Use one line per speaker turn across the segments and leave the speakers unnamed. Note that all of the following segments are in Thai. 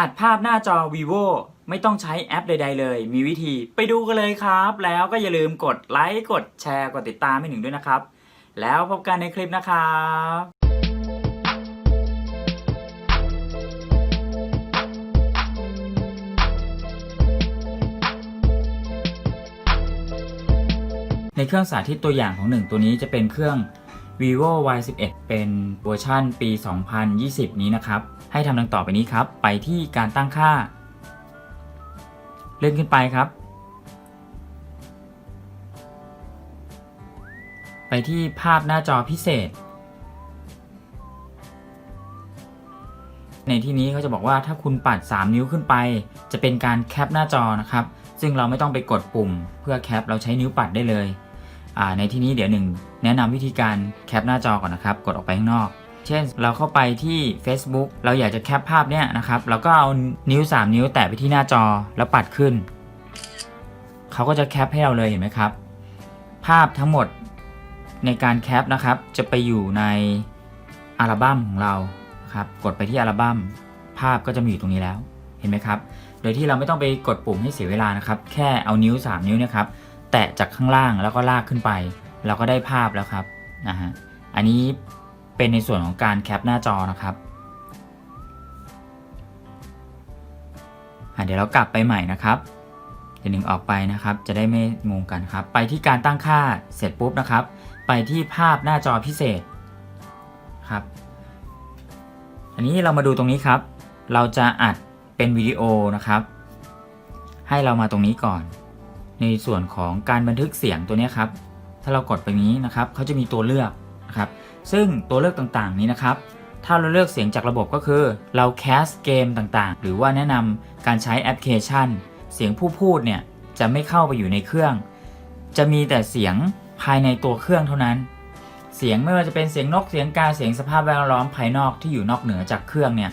อัดภาพหน้าจอ vivo ไม่ต้องใช้แอปใด ๆ เลย มีวิธีไปดูกันเลยครับ แล้วก็อย่าลืมกดไลค์ กดแชร์ กดติดตามให้หนึ่งด้วยนะครับ แล้วพบกันในคลิปนะครับในเครื่องสาธิตตัวอย่างของหนึ่งตัวนี้จะเป็นเครื่อง vivo y 1 1เป็นเวอร์ชันปี 2020 นี้นะครับ ให้ทำดังต่อไปนี้ครับ ไปที่การตั้งค่า เลื่อนขึ้นไปครับ ไปที่ภาพหน้าจอพิเศษ ในที่นี้เขาจะบอกว่าถ้าคุณปัด 3 นิ้วขึ้นไป จะเป็นการแคปหน้าจอนะครับ ซึ่งเราไม่ต้องไปกดปุ่ม เพื่อแคปเราใช้นิ้วปัดได้เลย ในที่นี้เดี๋ยวหนึ่งแนะนำวิธีการแคปหน้าจอก่อนนะครับ กดออกไปข้างนอก เช่นเราเข้าไปที่ Facebook เราอยากจะแคปภาพเนี้ยนะครับเราก็เอานิ้ว 3 นิ้วแตะไปที่หน้าจอแล้วปัดขึ้น เขาก็จะแคปให้เราเลยเห็นไหมครับ ภาพทั้งหมดในการแคปนะครับ จะไปอยู่ในอัลบั้มของเราครับกดไปที่อัลบั้มภาพก็จะมีอยู่ตรงนี้แล้วเห็นไหมครับ โดยที่เราไม่ต้องไปกดปุ่มให้เสียเวลานะครับ แค่เอานิ้ว 3 นิ้วเนะครับแตะจากข้างล่างแล้วก็ลากขึ้นไป เราก็ได้ภาพแล้วครับนะฮะอันนี้ เป็นในส่วนของการแคปหน้าจอนะครับเดี๋ยวเรากลับไปใหม่นะครับเดี๋ยวหนึ่งออกไปนะครับ จะได้ไม่งงกันครับ ไปที่การตั้งค่าเสร็จปุ๊บนะครับ ไปที่ภาพหน้าจอพิเศษครับ อันนี้เรามาดูตรงนี้ครับ เราจะอัดเป็นวิดีโอนะครับ ให้เรามาตรงนี้ก่อน ในส่วนของการบันทึกเสียงตัวนี้ครับ ถ้าเรากดไปนี้นะครับเขาจะมีตัวเลือกนะครับ ซึ่งตัวเลือกต่างๆ นี้นะครับ ถ้าเราเลือกเสียงจากระบบก็คือ เราแคสเกมต่างๆ หรือว่าแนะนำการใช้แอปพลิเคชัน เสียงผู้พูดเนี่ยจะไม่เข้าไปอยู่ในเครื่อง จะมีแต่เสียงภายในตัวเครื่องเท่านั้น เสียงไม่ว่าจะเป็นเสียงนกเสียงกาเสียงสภาพแวดล้อมภายนอกที่อยู่นอกเหนือจากเครื่องเนี่ย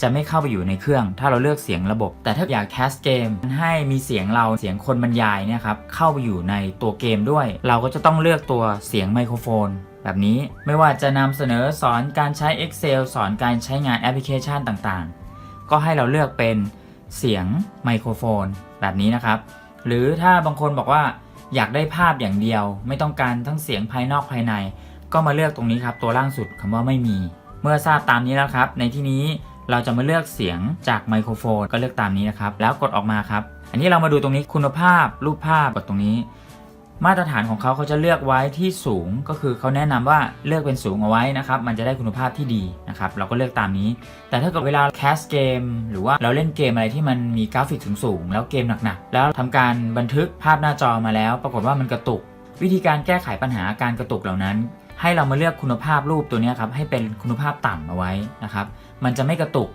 จะไม่เข้าไปอยู่ในเครื่อง ถ้าเราเลือกเสียงระบบ แต่ถ้าอยากแคสเกมให้มีเสียงเราเสียงคนบรรยายเนี่ยครับเข้าไปอยู่ในตัวเกมด้วย เราก็จะต้องเลือกตัวเสียงไมโครโฟน แบบนี้ไม่ว่าจะนำเสนอสอนการใช้ Excel สอนการใช้งานแอปพลิเคชันต่างๆ ก็ให้เราเลือกเป็นเสียงไมโครโฟน แบบนี้นะครับ หรือถ้าบางคนบอกว่าอยากได้ภาพอย่างเดียว ไม่ต้องการทั้งเสียงภายนอกภายใน ก็มาเลือกตรงนี้ครับ ตัวล่างสุดคำว่าไม่มี เมื่อทราบตามนี้แล้วครับ ในที่นี้เราจะมาเลือกเสียงจากไมโครโฟนก็เลือกตามนี้นะครับ แล้วกดออกมาครับ อันนี้เรามาดูตรงนี้คุณภาพรูปภาพกดตรงนี้ มาตรฐานของเขาเขาจะเลือกไว้ที่สูงก็คือเขาแนะนำว่าเลือกเป็นสูงเอาไว้นะครับ มันจะได้คุณภาพที่ดีนะครับ เราก็เลือกตามนี้ แต่ถ้าเกิดเวลาแคสเกมหรือว่าเราเล่นเกมอะไรที่มันมีกราฟิกสูงๆแล้วเกมหนักๆ แล้วทำการบันทึกภาพหน้าจอมาแล้ว ปรากฏว่ามันกระตุก วิธีการแก้ไขปัญหาการกระตุกเหล่านั้น ให้เรามาเลือกคุณภาพรูปตัวนี้ครับให้เป็นคุณภาพต่ำเอาไว้นะครับ มันจะไม่กระตุก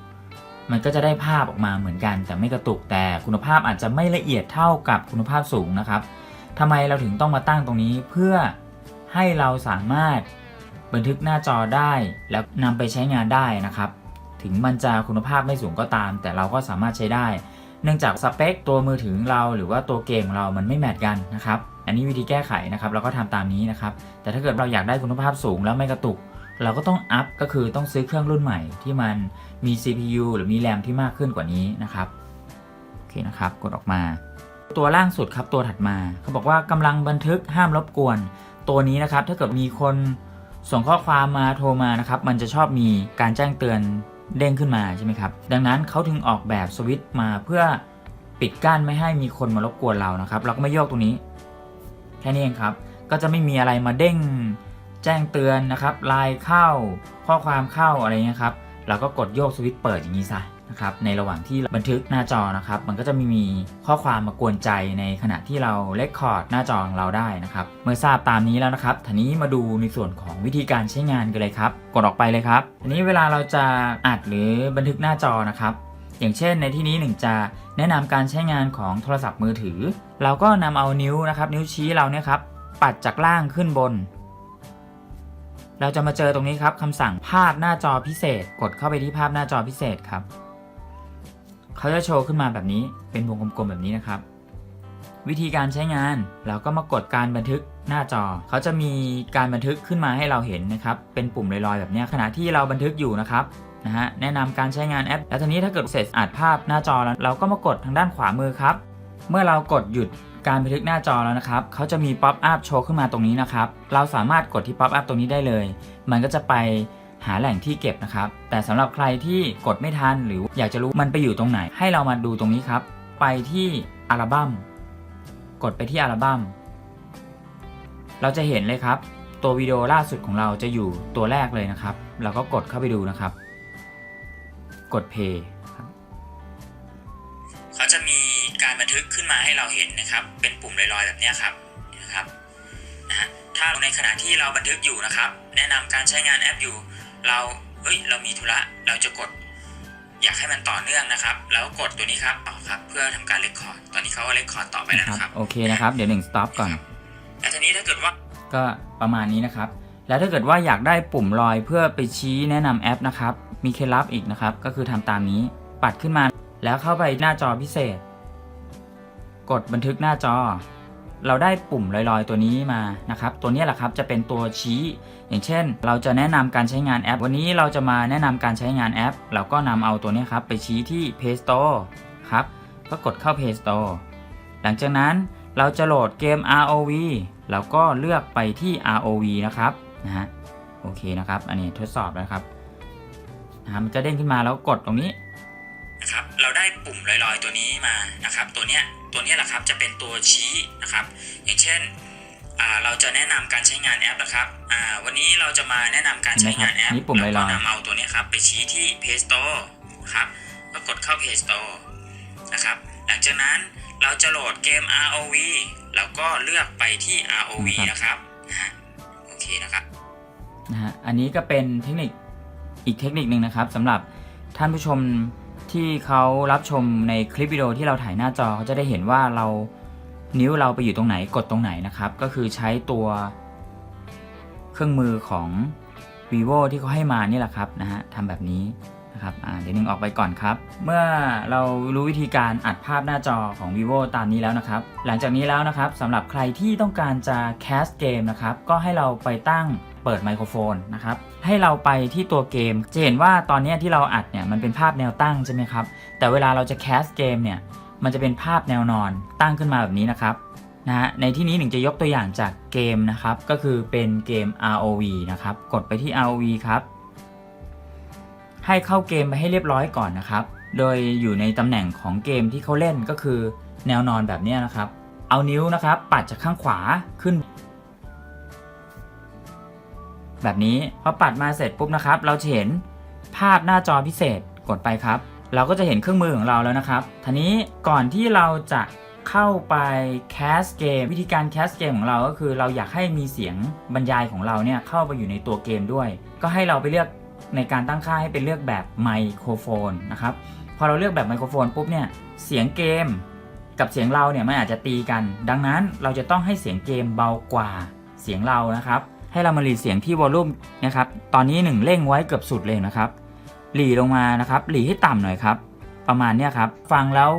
มันก็จะได้ภาพออกมาเหมือนกันแต่ไม่กระตุกแต่คุณภาพอาจจะไม่ละเอียดเท่ากับคุณภาพสูงนะครับ ทำไมเราถึงต้องมาตั้งตรงนี้เพื่อให้เราสามารถบันทึกหน้าจอได้แล้วนำไปใช้งานได้นะครับ ถึงมันจะคุณภาพไม่สูงก็ตาม แต่เราก็สามารถใช้ได้ เนื่องจากสเปคตัวมือถือเราหรือว่าตัวเกมของเรามันไม่แมทกันนะครับ อันนี้วิธีแก้ไขนะครับเราก็ทำตามนี้นะครับ แต่ถ้าเกิดเราอยากได้คุณภาพสูงแล้วไม่กระตุก เราก็ต้องอัพก็คือต้องซื้อเครื่องรุ่นใหม่ที่มันมี CPU หรือมีแรมที่มากขึ้นกว่านี้นะครับโอเคนะครับกดออกมา ตัวล่างสุดครับตัวถัดมาเขาบอกว่ากำลังบันทึกห้ามรบกวน ตัวนี้นะครับถ้าเกิดมีคนส่งข้อความมาโทรมานะครับ มันจะชอบมีการแจ้งเตือนเด้งขึ้นมาใช่ไหมครับ ดังนั้นเขาถึงออกแบบสวิตช์มาเพื่อปิดกั้นไม่ให้มีคนมารบกวนเรานะครับ เราก็ไม่โยกตรงนี้ แค่นี้เองครับ ก็จะไม่มีอะไรมาเด้ง แจ้งเตือนนะครับไลน์เข้า ข้อความเข้าอะไรเงี้ยครับเราก็กดโยกสวิตช์เปิดอย่างนี้ซะ นะครับในระหว่างที่บันทึกหน้าจอนะครับมันก็จะมีมีข้อความมากวนใจในขณะที่เราเลคคอร์ดหน้าจอของเราได้นะครับเมื่อทราบตามนี้แล้วนะครับทีนี้มาดูในส่วนของวิธีการใช้งานกันเลยครับ กดออกไปเลยครับทีนี้เวลาเราจะอัดหรือบันทึกหน้าจอนะครับ อย่างเช่นในที่นี้หนึ่งจะแนะนำการใช้งานของโทรศัพท์มือถือ เราก็นำเอานิ้วนะครับนิ้วชี้เราเนี่ยครับปัดจากล่างขึ้นบนเราจะมาเจอตรงนี้ครับคำสั่งภาพหน้าจอพิเศษ กดเข้าไปที่ภาพหน้าจอพิเศษครับ เขาจะโชว์ขึ้นมาแบบนี้เป็นวงกลมๆแบบนี้นะครับ วิธีการใช้งานเราก็มากดการบันทึกหน้าจอ เขาจะมีการบันทึกขึ้นมาให้เราเห็นนะครับ เป็นปุ่มลอยๆแบบนี้ขณะที่เราบันทึกอยู่นะครับนะฮะแนะนำการใช้งานแอป แล้วทีนี้ถ้าเกิดเสร็จอัดภาพหน้าจอแล้วเราก็มากดทางด้านขวามือครับ เมื่อเรากดหยุดการบันทึกหน้าจอแล้วนะครับ เขาจะมีป๊อปอัพโชว์ขึ้นมาตรงนี้นะครับ เราสามารถกดที่ป๊อปอัพตรงนี้ได้เลย มันก็จะไป หาแหล่งที่เก็บนะครับ แต่สำหรับใครที่กดไม่ทันหรืออยากจะรู้มันไปอยู่ตรงไหน ให้เรามาดูตรงนี้ครับ ไปที่อัลบั้ม กดไปที่อัลบั้ม เราจะเห็นเลยครับ ตัววิดีโอล่าสุดของเราจะอยู่ตัวแรกเลยนะครับ เราก็กดเข้าไปดูนะครับ กด play ครับเขาจะมีการบันทึกขึ้นมาให้เราเห็นนะครับ เป็นปุ่มลอยๆแบบนี้ครับนะครับนะถ้าในขณะที่เราบันทึกอยู่นะครับ แนะนำการใช้งานแอปอยู่ เราเฮ้ยเรามีธุระเราจะกด อยากให้มันต่อเนื่องนะครับ แล้วกดตัวนี้ครับต่อครับ เพื่อทำการเลคคอร์ดตอนนี้เขาก็เลคคอร์ดต่อไปแล้วนะครับ
โอเคนะครับเดี๋ยวหนึ่ง stop ก่อน
แล้วทีนี้ถ้าเกิดว่าก็ประมาณนี้นะครับ แล้วถ้าเกิดว่าอยากได้ปุ่มลอยเพื่อไปชี้แนะนำแอปนะครับ มีเคล็ดลับอีกนะครับ ก็คือทำตามนี้ปัดขึ้นมา แล้วเข้าไปหน้าจอพิเศษ กดบันทึกหน้าจอ เราได้ปุ่มลอยๆ ตัวนี้มานะครับ ตัวนี้แหละครับจะเป็นตัวชี้ อย่างเช่น เราจะแนะนำการใช้งานแอป วันนี้เราจะมาแนะนำการใช้งานแอป เราก็นำเอาตัวนี้ครับไปชี้ที่ Play Store ครับ ก็กดเข้า Play Store หลังจากนั้นเราจะโหลดเกม ROV เราก็เลือกไปที่ ROV นะครับนะฮะโอเคนะครับ อันนี้ทดสอบแล้วครับนะฮะมันจะเด้งขึ้นมาแล้วกดตรงนี้นะครับ เราได้ปุ่มลอยๆ ตัวนี้มานะครับ ตัวเนี้ย ตัวเนี้ยแหละครับจะเป็นตัวชี้นะครับ อย่างเช่นอ่าเราจะแนะนำการใช้งานแอปนะครับอ่าวันนี้เราจะมาแนะนำการใช้งานแอป
เห็นไหมครับนี่ปุ่มลอยๆ
เราก็นำเอาตัวเนี้ยครับไปชี้ที่ Play Store ครับก็กดเข้า Play Store นะครับหลังจากนั้นเราจะโหลดเกม ROV เราก็เลือกไปที่ ROV นะครับนะฮะโอเคนะครับนะฮะอันนี้ก็เป็นเทคนิคอีกเทคนิคหนึ่งนะครับสำหรับท่านผู้ชม ที่เขารับชมในคลิปวิดีโอที่เราถ่ายหน้าจอเขาจะได้เห็นว่าเรานิ้วเราไปอยู่ตรงไหนกดตรงไหนนะครับ ก็คือใช้ตัวเครื่องมือของ vivo ที่เขาให้มานี่แหละครับนะฮะทำแบบนี้นะครับอ่าเดี๋ยวหนึ่งออกไปก่อนครับ เมื่อเรารู้วิธีการอัดภาพหน้าจอของ vivo ตามนี้แล้วนะครับ หลังจากนี้แล้วนะครับสำหรับใครที่ต้องการจะแคสเกมนะครับก็ให้เราไปตั้ง เปิดไมโครโฟนนะครับ ให้เราไปที่ตัวเกม จะเห็นว่าตอนนี้ที่เราอัดเนี่ยมันเป็นภาพแนวตั้งใช่ไหมครับ แต่เวลาเราจะแคสเกมเนี่ย มันจะเป็นภาพแนวนอนตั้งขึ้นมาแบบนี้นะครับนะฮะ ในที่นี้หนึ่งจะยกตัวอย่างจากเกมนะครับ ก็คือเป็นเกม ROV นะครับ กดไปที่ ROV ครับ ให้เข้าเกมไปให้เรียบร้อยก่อนนะครับ โดยอยู่ในตำแหน่งของเกมที่เขาเล่นก็คือแนวนอนแบบนี้นะครับ เอานิ้วนะครับ ปัดจากข้างขวาขึ้น แบบนี้พอปัดมาเสร็จปุ๊บนะครับ เราจะเห็นภาพหน้าจอพิเศษกดไปครับ เราก็จะเห็นเครื่องมือของเราแล้วนะครับทีนี้ก่อนที่เราจะเข้าไปแคสเกมวิธีการแคสเกมของเราก็คือเราอยากให้มีเสียงบรรยายของเราเนี่ยเข้าไปอยู่ในตัวเกมด้วย ก็ให้เราไปเลือกในการตั้งค่าให้เป็นเลือกแบบไมโครโฟนนะครับพอเราเลือกแบบไมโครโฟนปุ๊บเนี่ยเสียงเกมกับเสียงเราเนี่ยมันอาจจะตีกัน ดังนั้นเราจะต้องให้เสียงเกมเบากว่าเสียงเรานะครับ ให้เรามาหลีเสียงที่วอลลุ่มนะครับตอนนี้หนึ่งเร่งไว้เกือบสุดเลยนะครับหลีลงมานะครับหลีให้ต่ำหน่อยครับ ประมาณเนี้ยครับฟังแล้ว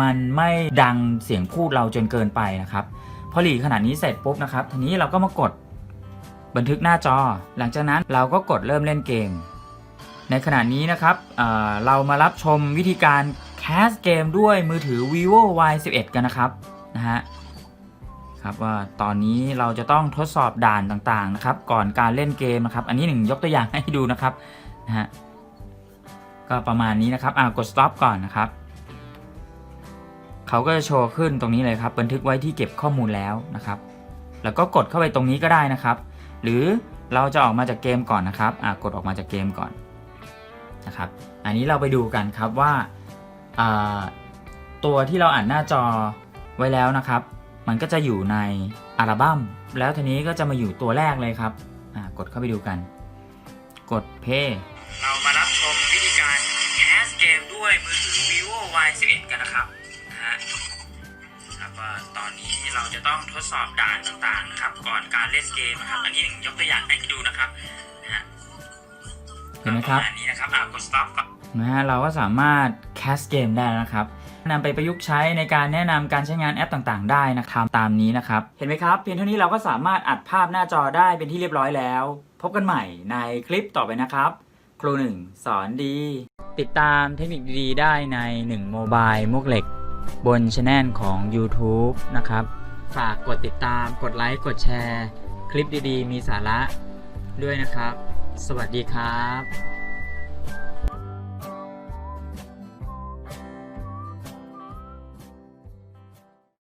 มันไม่ดังเสียงพูดเราจนเกินไปนะครับพอหลีขนาดนี้เสร็จปุ๊บนะครับทีนี้เราก็มากดบันทึกหน้าจอ หลังจากนั้นเราก็กดเริ่มเล่นเกม ในขณะนี้นะครับเเรามารับชมวิธีการแคสเกมด้วยมือถือ vivo y 1 1กันนะครับนะฮะ ครับว่าตอนนี้เราจะต้องทดสอบด่านต่างๆนะครับ ก่อนการเล่นเกมนะครับ อันนี้หนึ่งยกตัวอย่างให้ดูนะครับนะฮะก็ประมาณนี้นะครับอ่ากด stop ก่อนนะครับเขาก็จะโชว์ขึ้นตรงนี้เลยครับ บันทึกไว้ที่เก็บข้อมูลแล้วนะครับ แล้วก็กดเข้าไปตรงนี้ก็ได้นะครับ หรือเราจะออกมาจากเกมก่อนนะครับอ่ากดออกมาจากเกมก่อนนะครับ อันนี้เราไปดูกันครับว่าอ่าตัวที่เราอ่านหน้าจอไว้แล้วนะครับ มันก็จะอยู่ในอัลบั้ม แล้วทีนี้ก็จะมาอยู่ตัวแรกเลยครับอ่ากดเข้าไปดูกัน กด play เรามารับชมวิธีการแคสเกมด้วยมือถือ vivo y 1 1กันนะครับนะฮะครับว่าตอนนี้เราจะต้องทดสอบด่านต่างๆนะครับ ก่อนการเล่นเกมนะครับ อันนี้หนึ่งยกตัวอย่างให้ดูนะครับนะฮะ
เห็นไหมครับ
ประาณนี้นะครับอ่ากด stop ก่อนนะฮะเราก็สามารถแคสเกมได้แล้วนะครับ นำไปประยุกต์ใช้ในการแนะนำการใช้งานแอปต่างๆ ได้นะครับตามนี้นะครับ เห็นไหมครับ เพียงเท่านี้เราก็สามารถอัดภาพหน้าจอได้เป็นที่เรียบร้อยแล้ว พบกันใหม่ในคลิปต่อไปนะครับ ครูหนึ่งสอนดี ติดตามเทคนิคดีๆได้ใน1 Mobile มุกเหล็ก บนช anel ของ YouTube นะครับ ฝากกดติดตาม กดไลค์ กดแชร์ คลิปดีๆ มีสาระด้วยนะครับ สวัสดีครับ